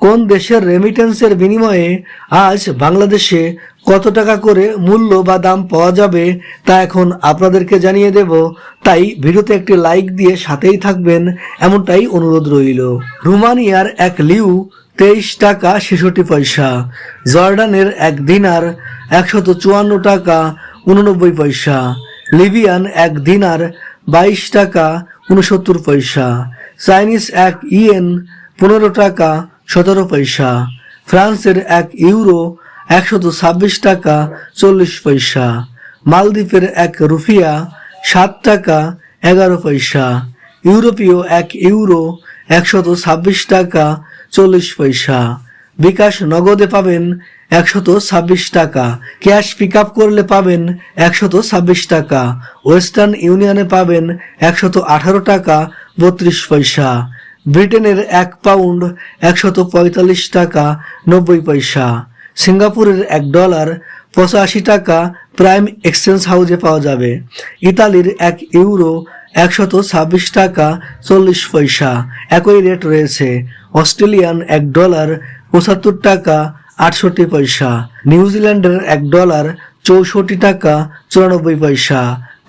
কোন দেশের রেমিটেন্সের বিনিময়ে আজ বাংলাদেশে কত টাকা করে মূল্য বা দাম পাওয়া যাবে তা এখন আপনাদেরকে জানিয়ে দেব। তাই ভিডিওতে একটি লাইক দিয়ে সাথেই থাকবেন, এমনটাই অনুরোধ রইল। রুমানিয়ার এক লিউ, তেইশ টাকা ছেষট্টি পয়সা। জর্ডানের এক দিনার, একশত চুয়ান্ন টাকা উননব্বই পয়সা। লিবিয়ান এক দিনার, বাইশ টাকা উনসত্তর পয়সা। চাইনিজ এক ইয়েন, পনেরো টাকা সতেরো পয়সা। ফ্রান্সের এক ইউরো একশত ছাব্বিশ টাকা চল্লিশ পয়সা। মালদ্বীপের এক রুফিয়া সাত টাকা এগারো পয়সা। ইউরোপীয় এক ইউরো একশত ছাব্বিশ টাকা চল্লিশ পয়সা। বিকাশ নগদে পাবেন একশত ছাব্বিশ টাকা। ক্যাশ পিক আপ করলে পাবেন একশত ছাব্বিশ টাকা। ওয়েস্টার্ন ইউনিয়নে পাবেন একশত আঠারো টাকা বত্রিশ পয়সা। ব্রিটেনের এক পাউন্ড একশত পঁয়তাল্লিশ টাকা নব্বই পয়সা। সিঙ্গাপুরের এক ডলার পঁচাশি টাকা প্রাইম এক্সচেঞ্জ হাউজে পাওয়া যাবে। ইতালির এক ইউরো একশত ছাব্বিশ টাকা চল্লিশ পয়সা। একই রেট রয়েছে। অস্ট্রেলিয়ান এক ডলার পঁচাত্তর টাকা আটষট্টি পয়সা। নিউজিল্যান্ডের এক ডলার চৌষট্টি টাকা চুরানব্বই পয়সা।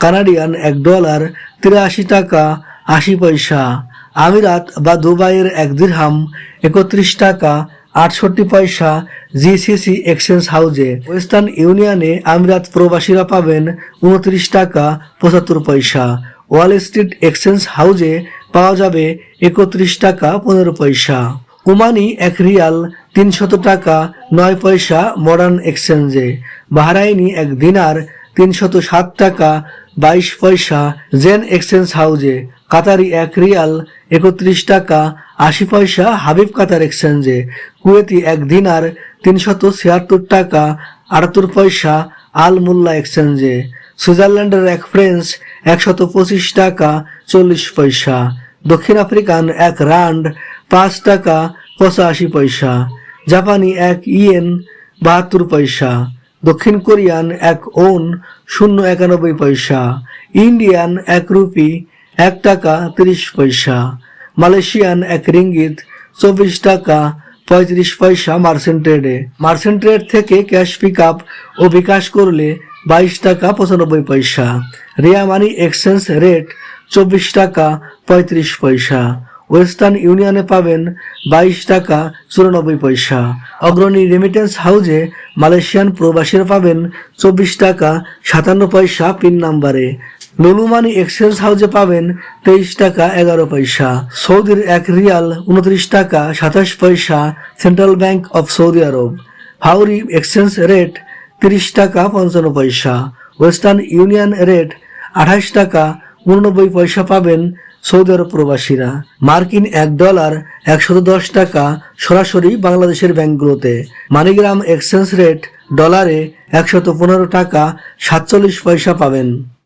কানাডিয়ান এক ডলার তিরাশি টাকা আশি পয়সা। আমিরাত বা দুবাইয়ের এক দিরহাম, একত্রিশ টাকা, আটষট্টি পয়সা জিসিসি এক্সচেঞ্জ হাউজে ওয়েস্টার্ন ইউনিয়নে আমিরাত প্রবাসীরা পাবেন উনত্রিশ টাকা, পঁচাত্তর পয়সা। ওয়াল স্ট্রিট এক্সচেঞ্জ হাউজে পাওয়া যাবে একত্রিশ টাকা, পনেরো পয়সা। ওমানি এক রিয়াল, তিনশত টাকা, নয় পয়সা মডার্ন এক্সচেঞ্জে। বাহরাইনি এক দিনার, তিনশত সাত টাকা, বাইশ পয়সা জেন এক্সচেঞ্জ হাউজে। কাতারি এক রিয়াল একত্রিশ টাকা আশি পয়সা হাবিব কাতার এক্সচেঞ্জে। কুয়েতি এক দিনার তিনশত ছিয়াত্তর টাকা আটাত্তর পয়সা আল মুল্লা এক্সচেঞ্জে। সুইজারল্যান্ডের এক ফ্রেন্স একশত পঁচিশ টাকা চল্লিশ পয়সা। দক্ষিণ আফ্রিকান এক রান্ড পাঁচ টাকা পঁচাশি পয়সা। জাপানি এক ইয়েন বাহাত্তর পয়সা। দক্ষিণ কোরিয়ান এক ওন শূন্য একানব্বই পয়সা। ইন্ডিয়ান এক রুপি এক টাকা তিরিশ পয়সা। মালয়েশিয়ান এক রিঙ্গিত চব্বিশ টাকা পঁয়ত্রিশ পয়সা মার্চেন্ট ট্রেডে। মার্চেন্ট ট্রেড থেকে ক্যাশ পিক আপ ও বিকাশ করলে বাইশ টাকা পঁচানব্বই পয়সা। রিয়া মানি এক্সচেঞ্জ রেট চব্বিশ টাকা পঁয়ত্রিশ পয়সা। ওয়েস্টার্ন ইউনিয়নে পাবেন বাইশ টাকা চুরানব্বই পয়সা। অগ্রণী রেমিটেন্স হাউজে মালয়েশিয়ান প্রবাসীরা পাবেন চব্বিশ টাকা সাতান্ন পয়সা পিন নাম্বারে। লুলুমানি এক্সচেঞ্জ হাউজে পাবেন তেইশ টাকা এগারো পয়সা। সৌদির এক রিয়াল উনত্রিশ টাকা সাতাশ পয়সা central bank of Saudi Arab. হাউরি exchange rate তিরিশ টাকা পঞ্চান্ন পয়সা। ওয়েস্টার্ন ইউনিয়ন রেট আঠাশ টাকা উননব্বই পয়সা পাবেন সৌদি আরব প্রবাসীরা। মার্কিন এক ডলার একশত দশ টাকা সরাসরি বাংলাদেশের ব্যাংকগুলোতে। মানিগ্রাম এক্সচেঞ্জ রেট ডলারে একশত পনেরো টাকা সাতচল্লিশ পয়সা পাবেন।